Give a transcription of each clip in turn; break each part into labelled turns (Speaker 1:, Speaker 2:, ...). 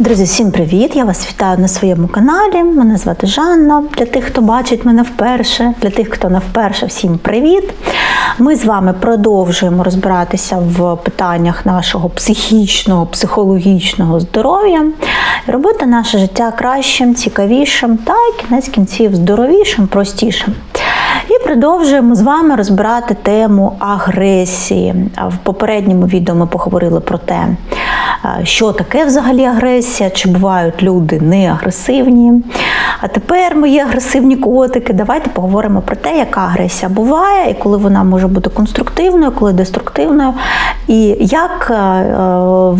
Speaker 1: Друзі, всім привіт! Я вас вітаю на своєму каналі. Мене звати Жанна. Для тих, хто бачить мене вперше, для тих, хто не вперше, всім привіт! Ми з вами продовжуємо розбиратися в питаннях нашого психічного, психологічного здоров'я, і робити наше життя кращим, цікавішим та кінець кінців здоровішим, простішим. І продовжуємо з вами розбирати тему агресії. В попередньому відео ми поговорили про те, що таке взагалі агресія, чи бувають люди не агресивні. А тепер мої агресивні котики. Давайте поговоримо про те, яка агресія буває, і коли вона може бути конструктивною, коли деструктивною, і як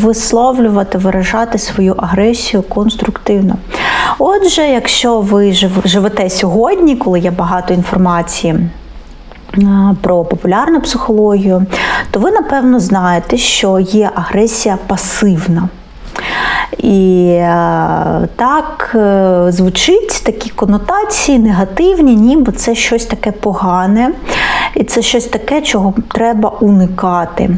Speaker 1: висловлювати, виражати свою агресію конструктивно. Отже, якщо ви живете сьогодні, коли є багато інформації про популярну психологію, то ви, напевно, знаєте, що є агресія пасивна. І так е, звучить такі конотації негативні, ніби це щось таке погане, і це щось таке, чого треба уникати.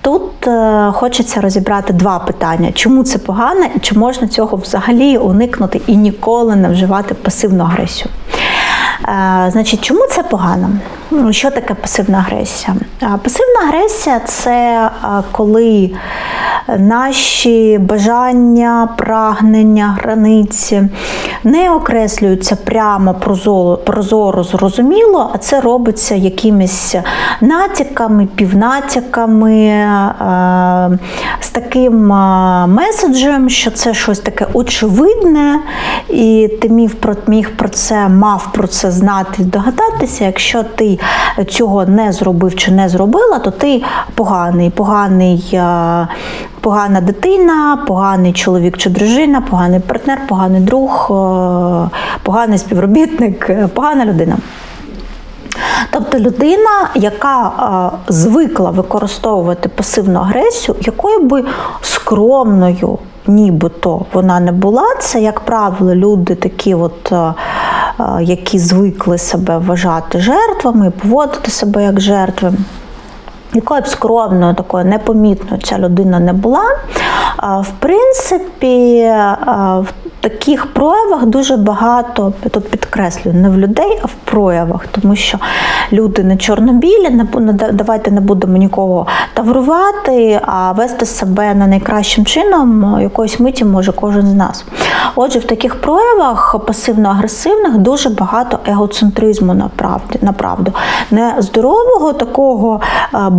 Speaker 1: Тут е, хочеться розібрати два питання: чому це погано і чи можна цього взагалі уникнути і ніколи не вживати пасивну агресію. Значить, чому це погано? Що таке пасивна агресія? Пасивна агресія це коли наші бажання, прагнення, границі не окреслюються прямо прозоро, прозоро зрозуміло, а це робиться якимись натяками, півнатяками, з таким меседжем, що це щось таке очевидне, і ти міг про, міг про це, мав про це знати, догадатися. Якщо ти цього не зробив чи не зробила, то ти поганий, поганий. Погана дитина, поганий чоловік чи дружина, поганий партнер, поганий друг, поганий співробітник, погана людина. Тобто людина, яка звикла використовувати пасивну агресію, якою би скромною, нібито вона не була, це, як правило, люди такі, от, які звикли себе вважати жертвами, поводити себе як жертви. Якою б скромною, такою непомітною ця людина не була. В принципі, в таких проявах дуже багато, тут підкреслюю, не в людей, а в проявах, тому що люди не чорно-білі, не давайте не будемо нікого таврувати, а вести себе на найкращим чином якоїсь миті може кожен з нас. Отже, в таких проявах пасивно-агресивних дуже багато егоцентризму направду, направду. Не здорового такого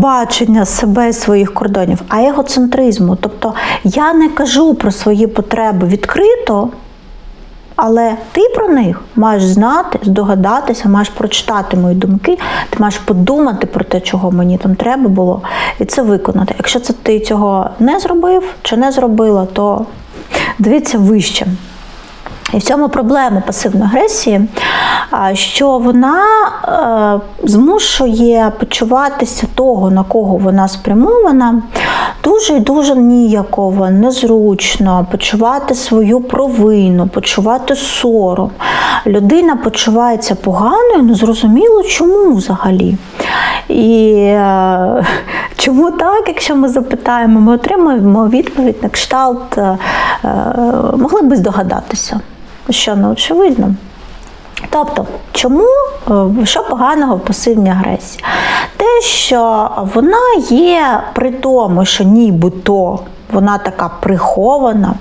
Speaker 1: бачення себе своїх кордонів, а егоцентризму. Тобто я не кажу про свої потреби відкрито. Але ти про них маєш знати, здогадатися, маєш прочитати мої думки, ти маєш подумати про те, чого мені там треба було, і це виконати. Якщо це ти цього не зробив чи не зробила, то дивіться вище. І в цьому проблема пасивної агресії, що вона е, змушує почуватися того, на кого вона спрямована, дуже і дуже ніяково, незручно, почувати свою провину, почувати сором. Людина почувається поганою, незрозуміло чому взагалі. І е, чому так, якщо ми запитаємо, ми отримуємо відповідь на кшталт, е, могли би здогадатися що не очевидно. Тобто, чому е, що поганого в пасивній агресії? Те, що вона є при тому, що нібито вона така прихована,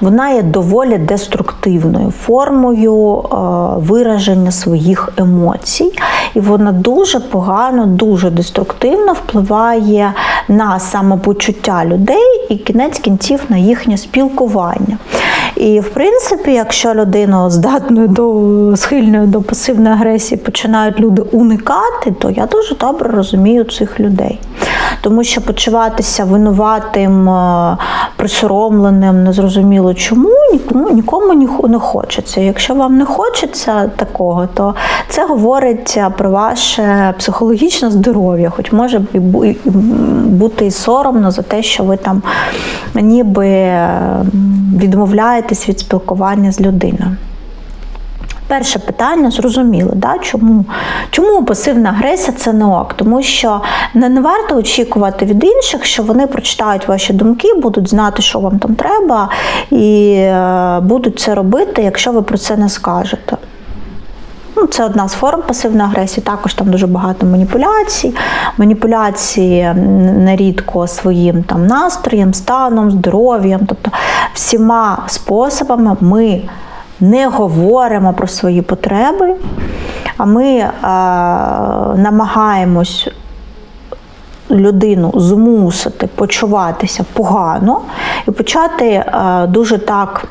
Speaker 1: вона є доволі деструктивною формою е, вираження своїх емоцій, і вона дуже погано, дуже деструктивно впливає на самопочуття людей і кінець кінців на їхнє спілкування. І, в принципі, якщо людину здатною до схильною до пасивної агресії починають люди уникати, то я дуже добре розумію цих людей. Тому що почуватися винуватим, е, присоромленим, незрозуміло чому, нікому нікому не хочеться. Якщо вам не хочеться такого, то це говорить про ваше психологічне здоров'я, хоч може бути і соромно за те, що ви там ніби відмовляєтесь від спілкування з людиною. Перше питання зрозуміло, да? чому? чому пасивна агресія це не ок? Тому що не, не варто очікувати від інших, що вони прочитають ваші думки, будуть знати, що вам там треба, і е, будуть це робити, якщо ви про це не скажете. Ну, це одна з форм пасивної агресії. Також там дуже багато маніпуляцій. Маніпуляції нерідко своїм там настроєм, станом, здоров'ям. Тобто всіма способами ми не говоримо про свої потреби, а ми е, намагаємось людину змусити почуватися погано і почати е, дуже так.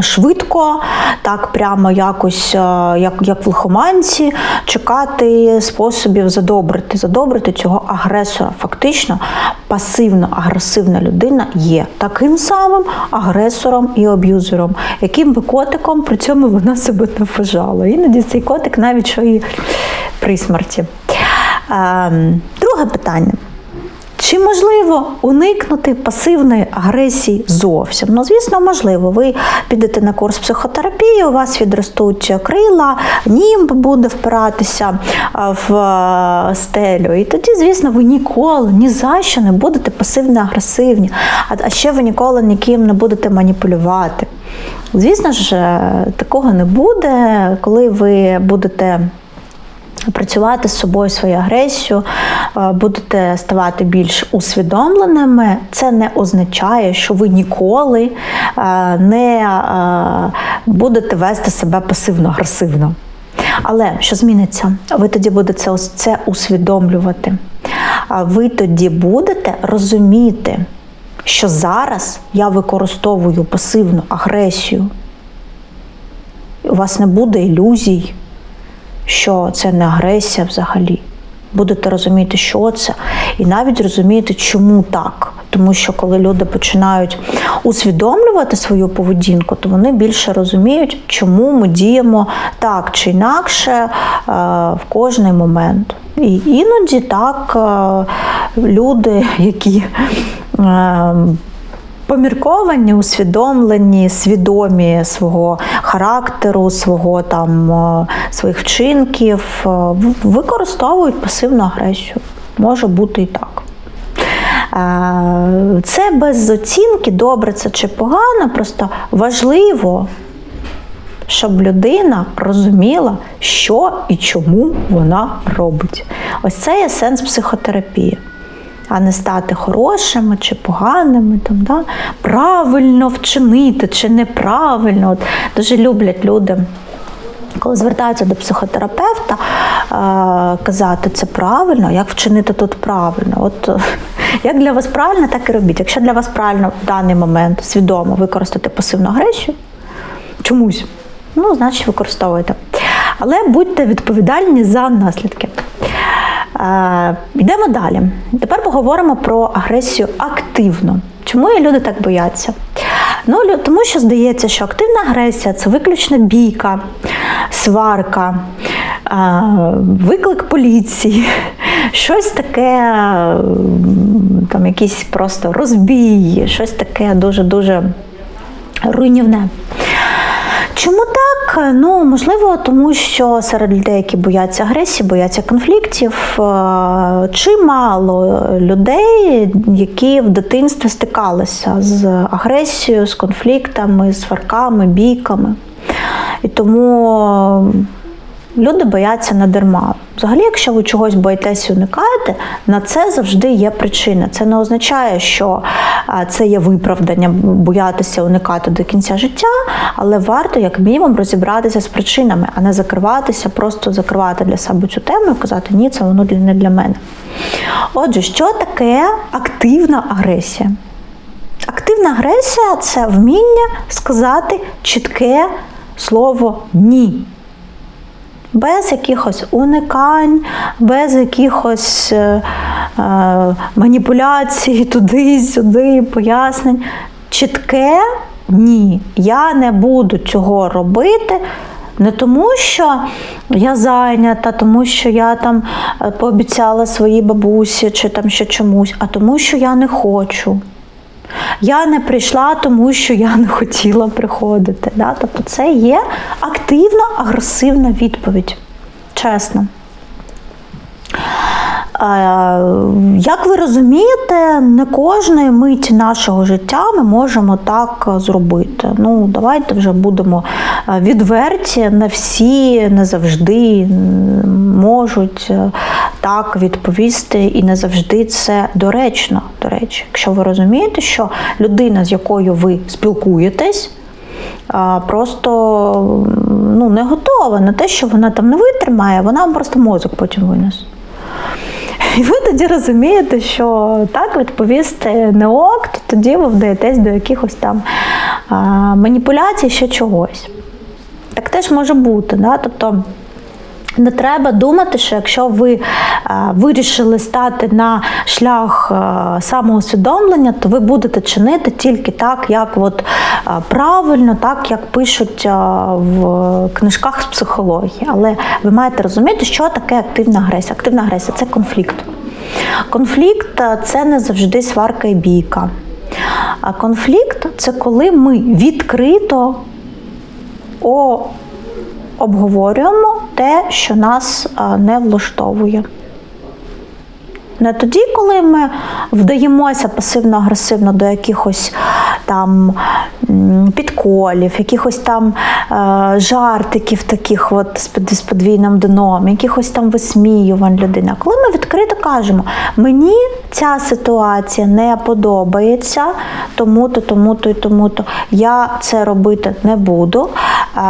Speaker 1: Швидко, так прямо якось, е, як, як в лихоманці, чекати способів задобрити, задобрити цього агресора. Фактично, пасивно-агресивна людина є таким самим агресором і аб'юзером, яким би котиком при цьому вона себе не вважала. Іноді цей котик навіть що і при смерті. Ем, Друге питання. Чи можливо уникнути пасивної агресії зовсім? Ну, звісно, можливо. Ви підете на курс психотерапії, у вас відростуть крила, німб буде впиратися в стелю. І тоді, звісно, ви ніколи ні за що не будете пасивно-агресивні, а, ще ви ніколи ніким не будете маніпулювати. Звісно ж, е, такого не буде, коли ви будете працювати з собою свою агресію, е, будете ставати більш усвідомленими. Це не означає, що ви ніколи е, не е, будете вести себе пасивно-агресивно. Але що зміниться? Ви тоді будете це, усвідомлювати. Ви тоді будете розуміти, що зараз я використовую пасивну агресію. У вас не буде ілюзій, що це не агресія взагалі. Будете розуміти, що це, і навіть розуміти, чому так. Тому що коли люди починають усвідомлювати свою поведінку, то вони більше розуміють, чому ми діємо так чи інакше е, в кожний момент. І іноді так е, люди, які е, помірковані, усвідомлені, свідомі свого характеру, свого там е, своїх вчинків, е, використовують пасивну агресію. Може бути і так. Е, Це без оцінки, добре це чи погано, просто важливо, щоб людина розуміла, що і чому вона робить. Ось це є сенс психотерапії. А не стати хорошими чи поганими, там, да? правильно вчинити чи неправильно. От дуже люблять люди коли звертаються до психотерапевта, е, казати це правильно, як вчинити тут правильно. От як для вас правильно, так і робіть. Якщо для вас правильно в даний момент свідомо використати пасивну агресію чомусь, ну, значить використовуйте. Але будьте відповідальні за наслідки. Йдемо далі. Тепер поговоримо про агресію активно. Чому є люди так бояться? Ну, тому що здається, що активна агресія це виключно бійка, сварка, виклик поліції, щось таке, там якийсь просто розбій, щось таке дуже-дуже руйнівне. Чому так? Ну, можливо, тому що серед людей, які бояться агресії, бояться конфліктів, е, чимало людей, які в дитинстві стикалися з агресією, з конфліктами, з сварками, бійками. І тому люди бояться надарма. Взагалі, якщо ви чогось боїтесь і уникаєте, на це завжди є причина. Це не означає, що це є виправдання боятися уникати до кінця життя, але варто як мінімум розібратися з причинами, а не закриватися, просто закривати для себе цю тему і казати, ні, це воно не для мене. Отже, що таке активна агресія? Активна агресія це вміння сказати чітке слово ні. Без якихось уникань, без якихось е, е, маніпуляцій туди-сюди, пояснень. Чітке ні. Я не буду цього робити. Не тому, що я зайнята, тому що я там е, пообіцяла своїй бабусі чи там ще чомусь, а тому, що я не хочу. Я не прийшла, тому що я не хотіла приходити. Да? Тобто це є активна агресивна відповідь. Чесно. Е, Як ви розумієте, не кожної миті нашого життя ми можемо так е, зробити. Ну, давайте вже будемо е, відверті, не всі не завжди можуть е, так відповісти, і не завжди це доречно. До речі, якщо ви розумієте, що людина, з якою ви спілкуєтесь, просто ну, не готова на те, що вона там не витримає, вона вам просто мозок потім винесе. І ви тоді розумієте, що так відповісти не ок, то тоді ви вдаєтесь до якихось там маніпуляцій ще чогось. Так теж може бути. Да? Тобто не треба думати, що якщо ви е, вирішили стати на шлях е, самоусвідомлення, то ви будете чинити тільки так, як от, е, правильно, так як пишуть в книжках з психології. Але ви маєте розуміти, що таке активна агресія. Активна агресія це конфлікт. Конфлікт це не завжди сварка і бійка. А конфлікт це коли ми відкрито о, обговорюємо те, що нас не влаштовує. Не тоді, коли ми вдаємося пасивно-агресивно до якихось там підколів, якихось там е, жартиків таких от з подвійним дном, якихось там висміювань людини. Коли ми відкрито кажемо, мені ця ситуація не подобається, тому-то, тому-то і тому-то я це робити не буду. Е,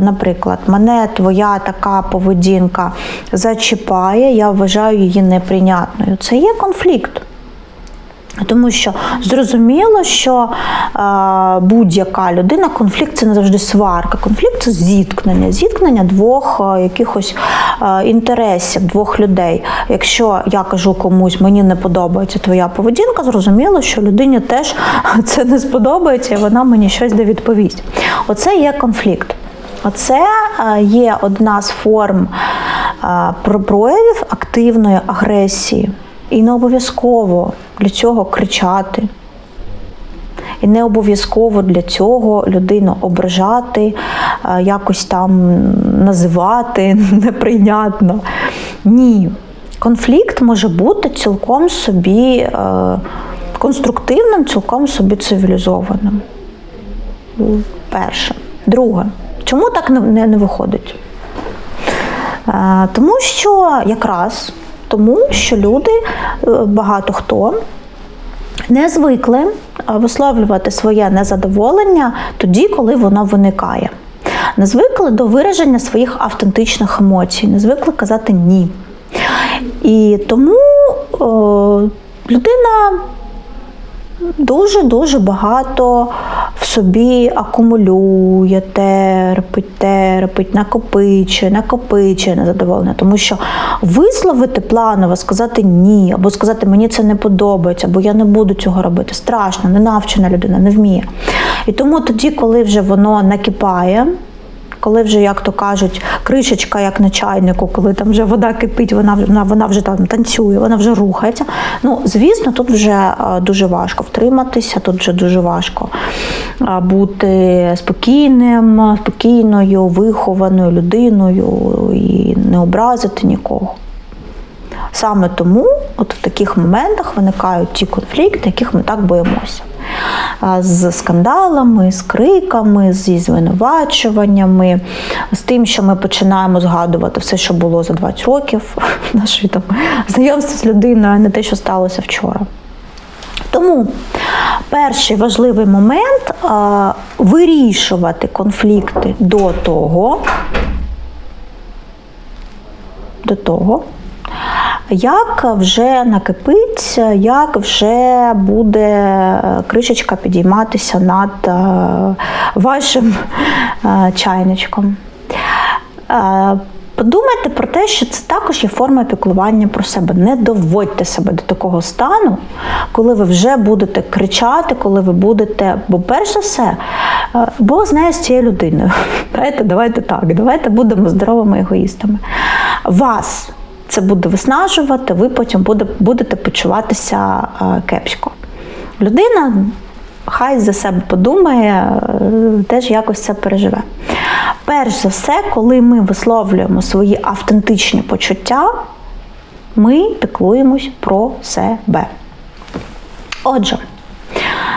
Speaker 1: наприклад, мене твоя така поведінка зачіпає, я вважаю її неприйнятною. Це є конфлікт. Тому що зрозуміло, що е, будь-яка людина, конфлікт це не завжди сварка. Конфлікт це зіткнення, зіткнення двох е, якихось е, інтересів, двох людей. Якщо я кажу комусь, мені не подобається твоя поведінка, зрозуміло, що людині теж це не сподобається, і вона мені щось де відповість. Оце є конфлікт. Оце е, є одна з форм е, проявів активної агресії. І не обов'язково для цього кричати. І не обов'язково для цього людину ображати, е, якось там називати неприйнятно. Ні. Конфлікт може бути цілком собі конструктивним, цілком собі цивілізованим. Перше. Друге, чому так не, не, виходить? Е, Тому що якраз тому, що люди, е, багато хто не звикли е, висловлювати своє незадоволення тоді, коли воно виникає. Не звикли до вираження своїх автентичних емоцій, не звикли казати ні. І тому е, людина дуже-дуже багато в собі акумулює, терпить, терпить, накопичує, накопичує незадоволення. Тому що висловити планово, сказати ні, або сказати мені це не подобається, або я не буду цього робити. Страшно, не навчена людина, не вміє. І тому тоді, коли вже воно накипає, коли вже, як то кажуть, кришечка, як на чайнику, коли там вже вода кипить, вона, вона, вона вже там танцює, вона вже рухається. Ну, звісно, тут вже е, дуже важко втриматися, тут вже дуже важко е, бути спокійним, спокійною, вихованою людиною і не образити нікого. Саме тому, от в таких моментах виникають ті конфлікти, яких ми так боїмося. З скандалами, з криками, зі звинувачуваннями, з тим, що ми починаємо згадувати все, що було за 20 років, нашої там знайомства з людиною, а не те, що сталося вчора. Тому перший важливий момент а, вирішувати конфлікти до того, до того, як вже накипить, як вже буде е, кришечка підійматися над е, вашим е, чайничком. Подумайте про те, що це також є форма піклування про себе. Не доводьте себе до такого стану, коли ви вже будете кричати, коли ви будете. Бо перш за все, Бог знає з цією людиною. Давайте, давайте так, давайте будемо здоровими егоїстами. Вас це буде виснажувати, ви потім буде- будете почуватися е, кепсько. людина хай за себе подумає, е, теж якось це переживе. Перш за все, коли ми висловлюємо свої автентичні почуття, ми піклуємось про себе. Отже,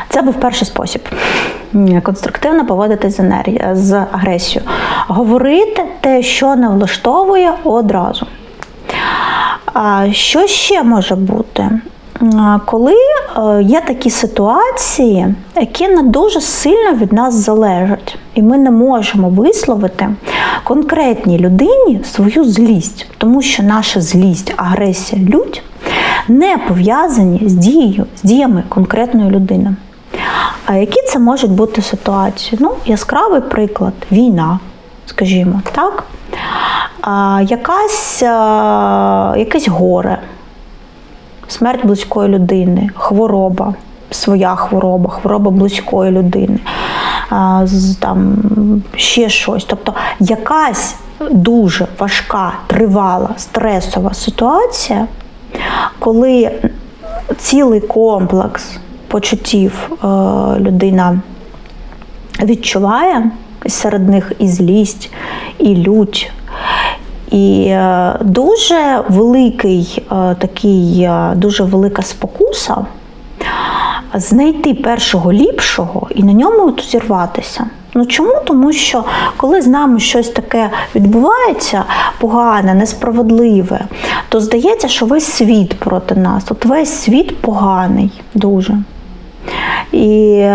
Speaker 1: це був перший спосіб. Конструктивно поводитись з агресією. Говорити те, що не влаштовує одразу. Що ще може бути? Коли е, є такі ситуації, які не дуже сильно від нас залежать, і ми не можемо висловити конкретній людині свою злість, тому що наша злість, агресія, лють не пов'язані з дією, з діями конкретної людини. А які це можуть бути ситуації? Ну, яскравий приклад війна, скажімо, так? Якась, якесь горе, смерть близької людини, хвороба, своя хвороба, хвороба близької людини, там, ще щось. Тобто якась дуже важка, тривала, стресова ситуація, коли цілий комплекс почуттів е, людина відчуває, серед них і злість, і лють. І е, дуже великий е, такий, е, дуже велика спокуса знайти першого ліпшого і на ньому зірватися. Ну чому? Тому що коли з нами щось таке відбувається погане, несправедливе, то здається, що весь світ проти нас, от весь світ поганий дуже. І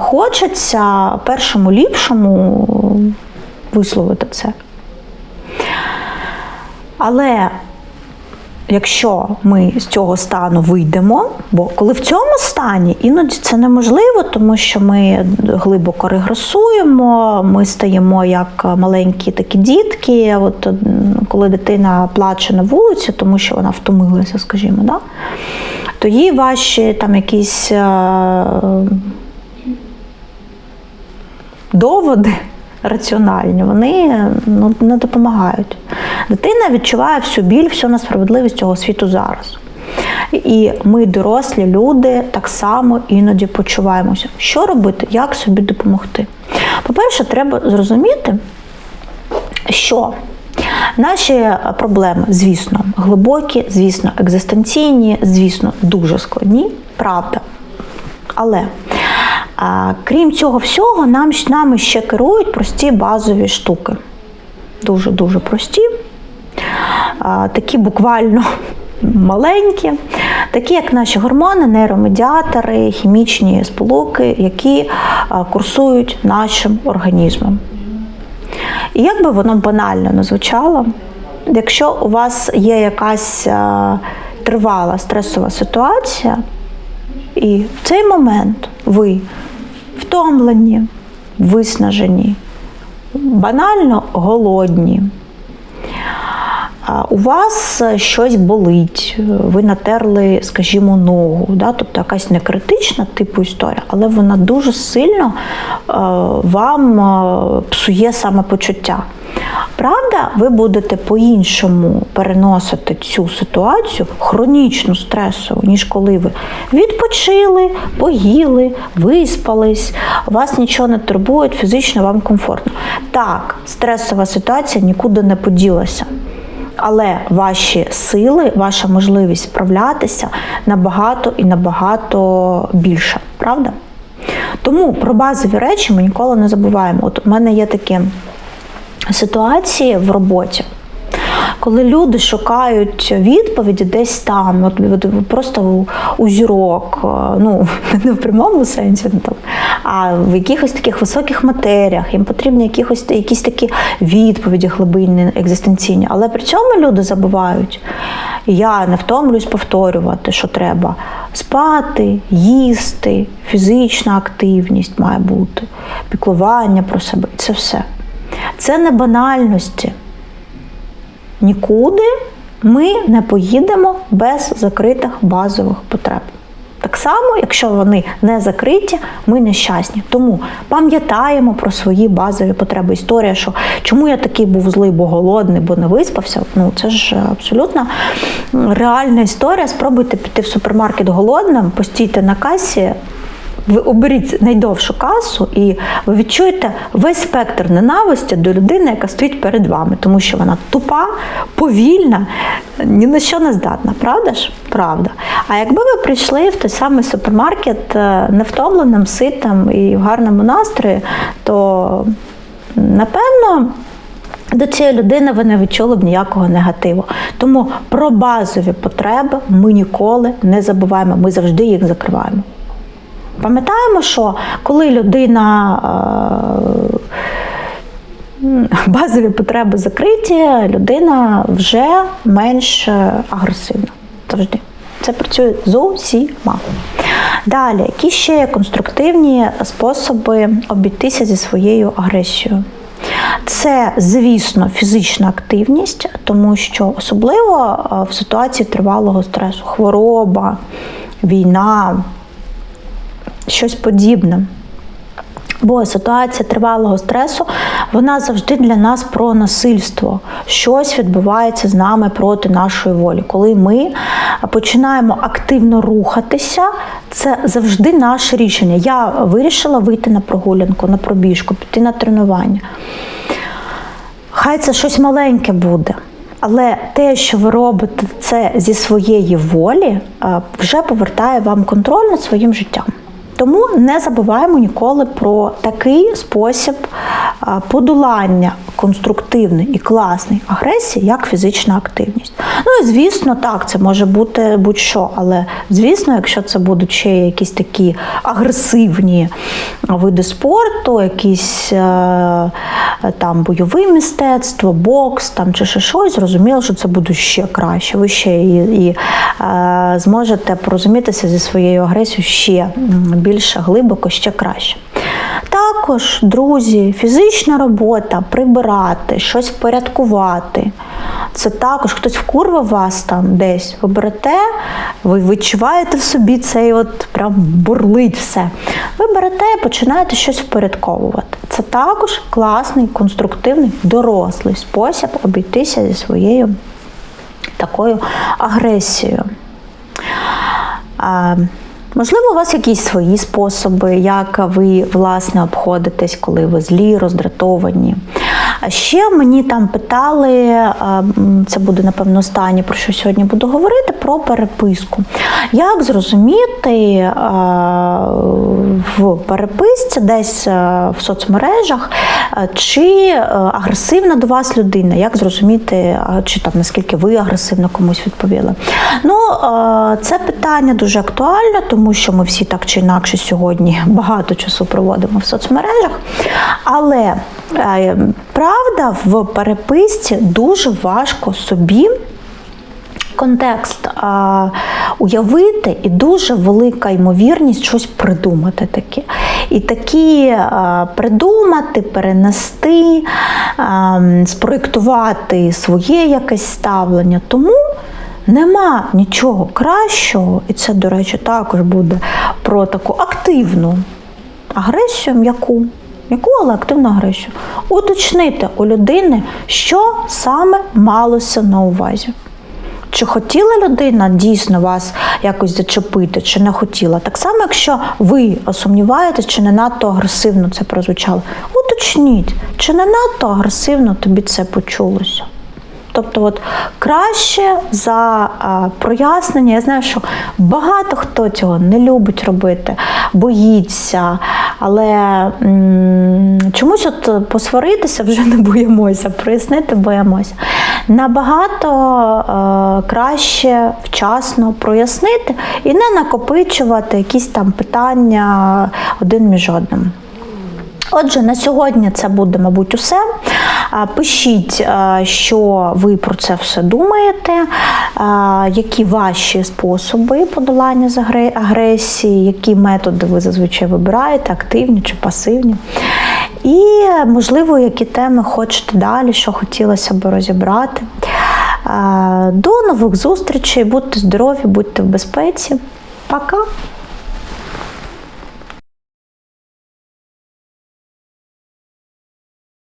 Speaker 1: хочеться першому ліпшому висловити це. Але якщо ми з цього стану вийдемо, бо коли в цьому стані іноді це неможливо, тому що ми глибоко регресуємо, ми стаємо як маленькі такі дітки. От коли дитина плаче на вулиці, тому що вона втомилася, скажімо, да? то їй важче там якісь. е, доводи раціональні, вони ну, не допомагають. Дитина відчуває всю біль, всю несправедливість цього світу зараз. І ми, дорослі люди, так само іноді почуваємося. Що робити, як собі допомогти? По-перше, треба зрозуміти, що наші проблеми, звісно, глибокі, звісно, екзистенційні, звісно, дуже складні, правда. Але крім цього всього, нам, нами ще керують прості базові штуки. Дуже-дуже прості, такі буквально маленькі, такі як наші гормони, нейромедіатори, хімічні сполуки, які курсують нашим організмом. І як би воно банально не звучало, якщо у вас є якась тривала стресова ситуація, і в цей момент ви втомлені, виснажені, банально голодні. У вас щось болить, ви натерли, скажімо, ногу, да? тобто якась не критична типу історія, але вона дуже сильно е, вам е, псує самопочуття. Правда, ви будете по-іншому переносити цю ситуацію, хронічну стресову, ніж коли ви відпочили, поїли, виспались, вас нічого не турбує, фізично вам комфортно. Так, стресова ситуація нікуди не поділася. Але ваші сили, ваша можливість справлятися набагато і набагато більша, правда? Тому про базові речі ми ніколи не забуваємо. От у мене є такі ситуації в роботі, коли люди шукають відповіді десь там, от, от просто у, у зірок, е, ну не в прямому сенсі, ну, там, а в якихось таких високих матеріях, їм потрібні якихось, якісь такі відповіді глибинні, екзистенційні. Але при цьому люди забувають. Я не втомлююсь повторювати, що треба спати, їсти, фізична активність має бути, піклування про себе. Це все. Це не банальності. Нікуди ми не поїдемо без закритих базових потреб. Так само, якщо вони не закриті, ми нещасні. Тому пам'ятаємо про свої базові потреби. Історія, що чому я такий був злий, бо голодний, бо не виспався. Ну це ж абсолютно реальна історія. Спробуйте піти в супермаркет голодним, постійте на касі. Ви оберіть найдовшу касу, і ви відчуєте весь спектр ненависті до людини, яка стоїть перед вами, тому що вона тупа, повільна, ні на що не здатна. Правда ж? Правда. А якби ви прийшли в той самий супермаркет е, невтомленим, ситим і в гарному настрої, то напевно. До цієї людини ви не відчули б ніякого негативу. Тому про базові потреби ми ніколи не забуваємо, ми завжди їх закриваємо. Пам'ятаємо, що коли людина е, базові потреби закриті, людина вже менш агресивна. Завжди. Це працює з. Далі, які ще конструктивні способи обійтися зі своєю агресією? Це, звісно, фізична активність, тому що особливо е, в ситуації тривалого стресу, хвороба, війна, щось подібне. Бо ситуація тривалого стресу, вона завжди для нас про насильство. Щось відбувається з нами проти нашої волі. Коли ми починаємо активно рухатися, це завжди наше рішення. Я вирішила вийти на прогулянку, на пробіжку, піти на тренування. Хай це щось маленьке буде. Але те, що ви робите це зі своєї волі, вже повертає вам контроль над своїм життям. Тому не забуваємо ніколи про такий спосіб подолання конструктивної і класної агресії, як фізична активність. Ну і звісно, так, це може бути будь-що, але звісно, якщо це будуть ще якісь такі агресивні види спорту, якісь е, там бойове мистецтво, бокс там чи ще щось, зрозуміло, що це буде ще краще. Ви ще і, і е, зможете порозумітися зі своєю агресією ще більше глибоко, ще краще. Також, друзі, фізична робота, прибирати, щось впорядкувати. Це також хтось вкурвав вас там десь. Ви берете, ви відчуваєте в собі цей от прям бурлить все. Ви берете і починаєте щось впорядковувати. Це також класний, конструктивний, дорослий спосіб обійтися зі своєю такою агресією. Можливо, у вас якісь свої способи, як ви власне обходитесь, коли ви злі, роздратовані. А ще мені там питали, це буде, напевно, останнє, про що сьогодні буду говорити, про переписку. Як зрозуміти в переписці, десь в соцмережах, чи агресивна до вас людина? Як зрозуміти, чи там наскільки ви агресивно комусь відповіли? Ну, це питання дуже актуальне, тому що ми всі так чи інакше сьогодні багато часу проводимо в соцмережах. Але правда, в переписці дуже важко собі. Контекст а, уявити і дуже велика ймовірність щось придумати таке. І такі а, придумати, перенести, а, спроєктувати своє якесь ставлення. Тому нема нічого кращого, і це, до речі, також буде про таку активну агресію м'яку яку але активну агресію. Уточнити у людини, що саме малося на увазі. Чи хотіла людина дійсно вас якось зачепити, чи не хотіла? Так само, якщо ви сумніваєтесь, чи не надто агресивно це прозвучало, уточніть, чи не надто агресивно тобі це почулося. Тобто, от краще за а, прояснення, я знаю, що багато хто цього не любить робити, боїться, але м чомусь от посваритися вже не боїмося, прояснити боїмося. Набагато а, краще вчасно прояснити і не накопичувати якісь там питання один між одним. Отже, на сьогодні це буде, мабуть, усе. Пишіть, що ви про це все думаєте, які ваші способи подолання агресії, які методи ви зазвичай вибираєте, активні чи пасивні. І, можливо, які теми хочете далі, що хотілося б розібрати. До нових зустрічей, будьте здорові, будьте в безпеці. Пока!